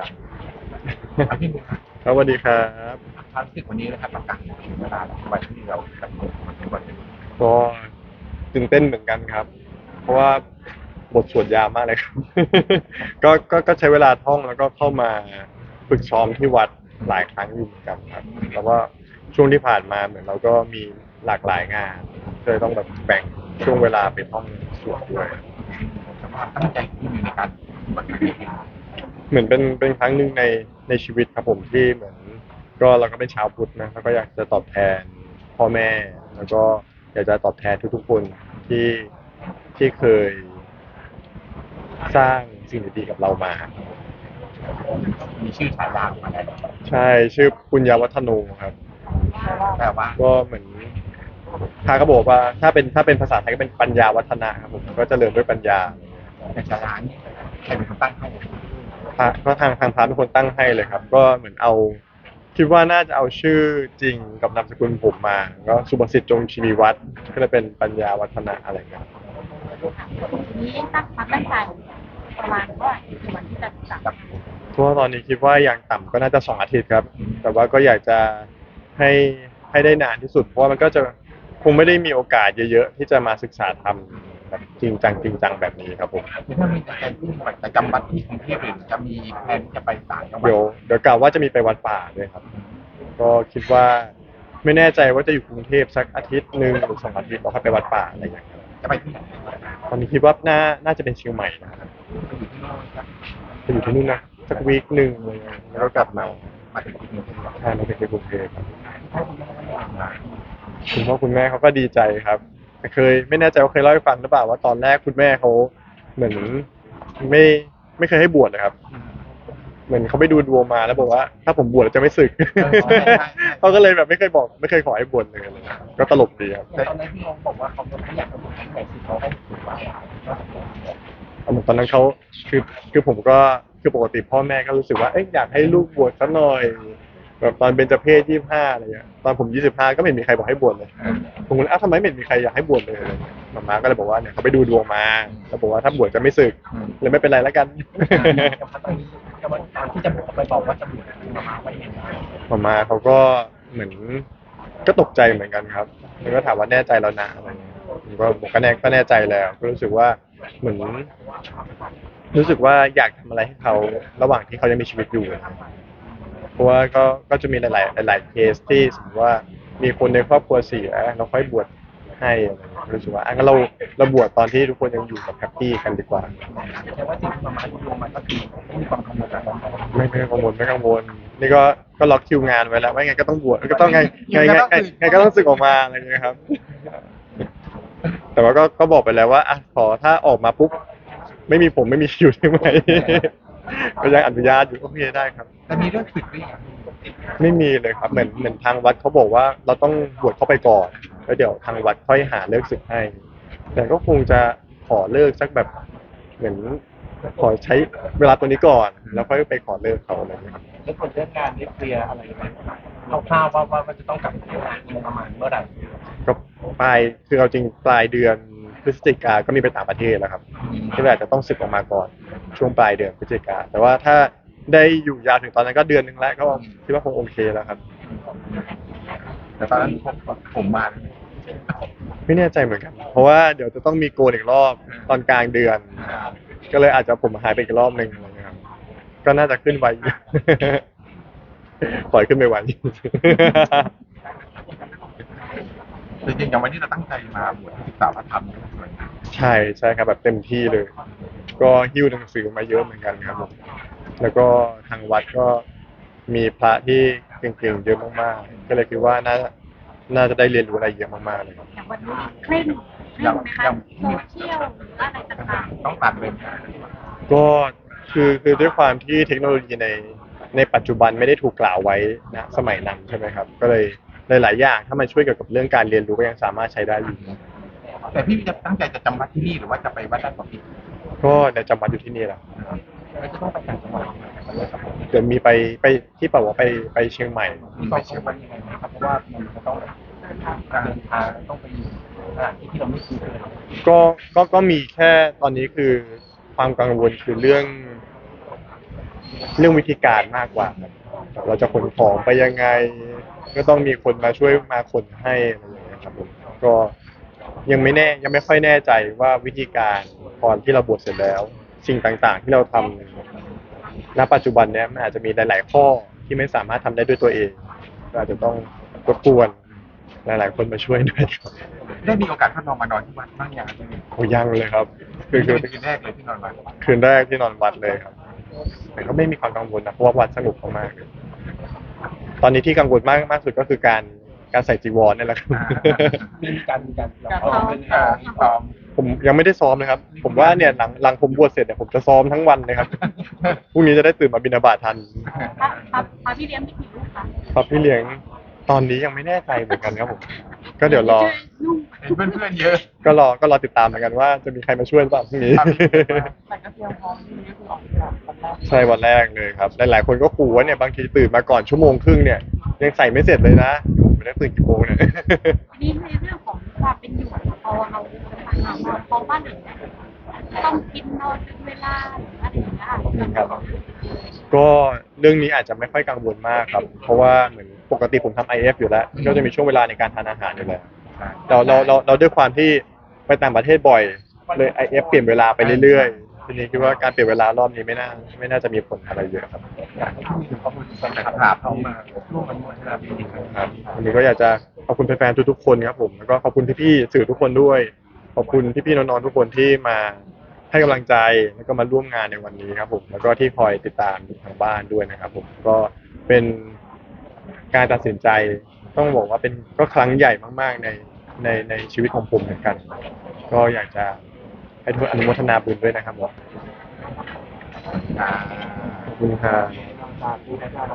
ดังเอาที่นี่ครับครับสวัสดีครับ ความรู้สึกวันนี้นะครับประกาศถึงเวลาแล้ววันที่เรากำหนดวันนี้วันนี้ก็ตื่นเต้นเหมือนกันครับ เพราะว่าบทสวดยาวมากเลยครับ ก็ก็ก็ใช้เวลาท่องแล้วก็เข้ามาฝึกซ้อมที่วัดหลายครั้งอยู่เหมือนกันครับ แล้วก็ช่วงที่ผ่านมาเหมือนเราก็มีหลากหลายงานก็เลยต้องแบบแบ่งช่วงเวลาไปท่องสวดด้วยแต่ว่าตั้งใจที่มีในการปฏิบัติ เหมือนเป็นเป็นครั้งหนึ่งในในชีวิตครับผมที่เหมือนก็เราก็เป็นชาวพุทธนะแล้วก็อยากจะตอบแทนพ่อแม่ แล้วก็อยากจะตอบแทนทุกๆคนที่ที่เคย สร้างสิ่งดีๆกับเรามา มีชื่อฉายามาแล้วใช่ชื่อปุญญาวัฒโนครับ แต่ว่าก็เหมือนทางก็บอกว่าถ้าเป็นถ้าเป็นภาษาไทยก็เป็นปัญญาวัฒนะครับผมก็เจริญด้วยปัญญาในฉายานี้ใครเป็นคนตั้งให้ พระก็ทางทางพระเป็นคนตั้งให้เลยครับ ก็เหมือนเอา คิดว่าน่าจะเอาชื่อจริงกับนามสกุลผมมา ก็สุบสิทธิ์จงชีวีวัฒน์ก็เลยเป็นปัญญาวัฒนะอะไรเงี้ยนี้ตั้งความตั้งใจประมาณว่ากี่วันที่จะจับเพราะว่าตอนนี้คิดว่าอย่างต่ำก็น่าจะสองอาทิตย์ครับ แต่ว่าก็อยากจะให้ให้ได้นานที่สุด เพราะว่ามันก็จะคงไม่ได้มีโอกาสเยอะๆที่จะมาศึกษาทำ แบบจริงจังจริงจังแบบนี้ครับผมคือถ้ามีแต่การที่ประจำวันที่กรุงเทพหรือจะมีแผนที่จะไปต่างจังหวัดเดี๋ยวเดี๋ยวกล่าวว่าจะมีไปวัดป่าด้วยครับ ก็คิดว่าไม่แน่ใจว่าจะอยู่กรุงเทพสักอาทิตย์หนึ่งหรือสองอาทิตย์แล้วค่อยไปวัดป่าอะไรอย่างเงี้ยครับจะไปที่ไหนตอนนี้คิดว่าน่าน่าจะเป็นเชียงใหม่นะครับไปอยู่ที่โน่นครับจะอยู่ที่นู่นนะสักวีคหนึ่งอะไรเงี้ยแล้วก็กลับมามาถึงที่กรุงเทพใช่มาเป็นในกรุงเทพครับถ้าคุณไม่ได้ทำงานคุณพ่อคุณแม่เขาก็ดีใจครับแต่ เคยไม่แน่ใจว่าเคยเล่าให้ฟังหรือเปล่าว่าตอนแรกคุณแม่เขาเหมือนไม่ไม่เคยให้บวชนะครับ เหมือนเขาไปดูดวงมาแล้วบอกว่า ถ้าผมบวชแล้วจะไม่สึกเขาก็เลยแบบไม่เคยบอก ไม่เคยขอให้บวชเลยอะไรเงี้ยก็ตลกดีครับแต่ตอนนั้นพี่น้องบอกว่าเขาไม่อยากจะบวชให้ใครสิเขาให้ถือว่าตอนนั้นเขาคือคือผมก็คือปกติพ่อแม่ก็รู้สึกว่าเอ้ยอยากให้ลูกบวชสักหน่อย แบบตอนเบญจเพศยี่ห้าอะไรเงี้ยตอนผมยี่สิบห้าก็ไม่เห็นมีใครบอกให้บวชเลยผมก็เลยอ้าวทำไมไม่เห็นมีใครอยากให้บวชเลยอะไรเงี้ยมาม่าก็เลยบอกว่าเนี่ยเขาไปดูดวงมาแล้วบอกว่าถ้าบวชจะไม่สึกเลยไม่เป็นไรแล้วกันตอนนี้จะมาตอนที่จะไปบอกว่าจะบวชมามาไว้ยังไงมาม่าเขาก็เหมือนก็ตกใจเหมือนกันครับแล้วก็ถามว่าแน่ใจแล้วนะอะไรเงี้ยผมก็บอกก็แน่ก็แน่ใจแล้ว ก็รู้สึกว่าเหมือนรู้สึกว่าอยากทำอะไรให้เขาระหว่างที่เขายังมีชีวิตอยู่ เพราะว่าก็ก็จะมีหลาย ๆ หลาย ๆ เคสที่สมมติว่ามีคนในครอบครัวเสียเราค่อยบวชให้อะไรเงี้ยรู้สึกว่าอะงั้นเราเราบวชตอนที่ทุกคนยังอยู่แบบแฮปปี้กันดีกว่า แต่ว่าสิ่งที่มามาดูมันก็คือไม่มีความกังวลอะไรไม่ไม่กังวลไม่กังวลนี่ก็ก็ล็อกคิวงานไว้แล้วว่าไงก็ต้องบวชก็ต้องไงไงไงไงไงก็ต้องสึกออกมาอะไรอย่างเงี้ยครับ แต่ว่าก็ก็บอกไปแล้วว่าอะขอถ้าออกมาปุ๊บไม่มีผมไม่มีคิวใช่ไหมก็ยังอนุญาตอยู่โอเคได้ครับ แต่มีเรื่องผิดด้วยอย่างไม่มีเลยครับเหมือนเหมือนทางวัดเขาบอกว่า เราต้องบวชเข้าไปก่อนแล้วเดี๋ยวทางวัดค่อยหาเลิกศึกให้ แต่ก็คงจะขอเลิกสักแบบเหมือนขอใช้เวลาตัวนี้ก่อน แล้วค่อยไปขอเลิกเขาอะไรอย่างเงี้ยครับแล้วผลเรื่องงานได้เคลียร์อะไรไหมคร่าวๆว่าว่ามันจะต้องกลับไปที่งานประมาณเมื่อไหร่ก็ปลายคือเอาจริงปลายเดือนพฤศจิกาก็มีไปต่างประเทศแล้วครับที่อาจจะต้องศึกออกมาก่อนช่วงปลายเดือนพฤศจิกาแต่ว่าถ้า ได้อยู่ยาวถึงตอนนั้นก็เดือนหนึ่งแล้วก็คิดว่าคงโอเคแล้วครับ แต่ตอนนั้นผมผมมาไม่แน่ใจเหมือนกัน เพราะว่าเดี๋ยวจะต้องมีโกนอีกรอบตอนกลางเดือน ก็เลยอาจจะผมหายไปอีกรอบหนึ่งอะไรเงี้ยครับก็น่าจะขึ้นไวอยู่ปล่อยขึ้นไปไวจริงๆอย่างวันนี้เราตั้งใจมาบวชศึกษาพระธรรมด้วยใช่ใช่ครับแบบเต็มที่เลย ก็หิ้วหนังสือมาเยอะเหมือนกันครับผม แล้วก็ทางวัดก็มีพระที่เก่งๆเยอะมากๆ ก็เลยคิดว่าน่าน่าจะได้เรียนรู้อะไรเยอะมากๆเลยครับ อย่างวันนี้เคร่งเคร่งไหมคะโซเชียลหรืออะไรต่างต้องตัดเลยก็คือคือด้วยความที่เทคโนโลยีในในปัจจุบันไม่ได้ถูกกล่าวไว้นะสมัยนั้นใช่ไหมครับ ก็เลยหลายๆอย่างถ้ามันช่วยเกี่ยวกับเรื่องการเรียนรู้ก็ยังสามารถใช้ได้อยู่แต่พี่จะตั้งใจจะจำวัดที่นี่หรือว่าจะไปวัดด้านของพี่ก็เดี๋ยวจำวัดอยู่ที่นี่แหละ ไม่จะต้องไปต่างจังหวัดเดี๋ยวมีไปไปที่ป่าวว่าไปไปเชียงใหม่มีไปเชียงใหม่ยังไงนะครับเพราะว่ามันจะต้องการเดินทางต้องไปอยู่สถานที่ที่เราไม่คุ้นเคยก็ก็ก็มีแค่ตอนนี้คือความกังวลคือเรื่อง เรื่องวิธีการมากกว่าครับเราจะขนของไปยังไง ก็ต้องมีคนมาช่วยมาขนให้อะไรอย่างเงี้ยครับผมก็ยังไม่แน่ยังไม่ค่อยแน่ใจว่าวิธีการพอที่เราบวชเสร็จแล้ว สิ่งต่างๆ ที่เราทำณปัจจุบันเนี้ยมันอาจจะมีหลาย ๆ ข้อที่ไม่สามารถทำได้ด้วยตัวเองก็อาจจะต้องรบกวนหลาย ๆ คนมาช่วยด้วยครับได้มีโอกาสทดลองมานอนที่วัดบ้างอย่างที่นี่โอ้ยังเลยครับ คือคือเป็นคืนแรกเลยที่นอนวัดคืนแรกที่นอนวัดเลยครับแต่ก็ไม่มีความกังวลนะเพราะว่าวัดสงบมากๆเลยตอนนี้ที่กังวลมากมากสุดก็คือการการใส่จีวรนี่แหละครับ มีการมีการการซ้อซ้อมมเป็นอ่าที่ซ้อม ผมยังไม่ได้ซ้อมเลยครับ ผมว่าเนี่ยหลังหลังผมบวชเสร็จเนี่ยผมจะซ้อมทั้งวันเลยครับพรุ่งนี้จะได้ตื่นมาบิณฑบาตทันพระพระพระพี่เลี้ยงมีกี่ลูกคะครับพี่เลี้ยงตอนนี้ยังไม่แน่ใจเหมือนกันครับผม ก็เดี๋ยวรอช่วยนุ่งเห็นเพื่อนๆเยอะก็รอก็รอติดตามเหมือนกันว่าจะมีใครมาช่วยหรือเปล่าพรุ่งนี้ครับแต่ก็เตรียมพร้อมที่นี่คือออกจากวันแรกใช่วันแรกเลยครับ หลายๆคนก็ขู่ว่าเนี่ยบางทีตื่นมาก่อนชั่วโมงครึ่งเนี่ยยังใส่ไม่เสร็จเลยนะผมไม่ได้ตื่นกี่โมงเนี่ย ทีนี้ในเรื่องของ ความเป็นอยู่พอเราจะทำงานนอนพอบ้านหนึ่งเนี่ยต้องกินนอนเป็นเวลาหรืออะไรอย่างเงี้ยครับก็เรื่องนี้อาจจะไม่ค่อยกังวลมากครับ เพราะว่าเหมือนปกติผมทำ IF อยู่แล้วก็จะมีช่วงเวลาในการทานอาหารอยู่แล้วเราเราเราเราด้วยความที่ไปต่างประเทศบ่อยเลย IF เปลี่ยนเวลาไปเรื่อยๆ ทีนี้คิดว่าการเปลี่ยนเวลารอบนี้ไม่น่าไม่น่าจะมีผลอะไรเยอะครับ อยากให้พี่มีข้อมูลสำหรับเขามาร่วมกันมวลนาปีนี้ครับวันนี้ก็อยากจะขอบคุณแฟนๆทุกๆคนครับผมแล้วก็ขอบคุณพี่ๆสื่อทุกคนด้วย ขอบคุณพี่ๆน้องๆทุกคนที่มาให้กำลังใจแล้วก็มาร่วมงานในวันนี้ครับผมแล้วก็ที่คอยติดตามทางบ้านด้วยนะครับ ผมก็เป็นการตัดสินใจต้องบอกว่าเป็นก็ครั้งใหญ่มาก ๆ ในในในชีวิตของผมเหมือนกัน ก็อยากจะ ให้ทุกคนอนุโมทนาบุญด้วยนะครับผมอ่าขอบคุณครับตาดูนะครับ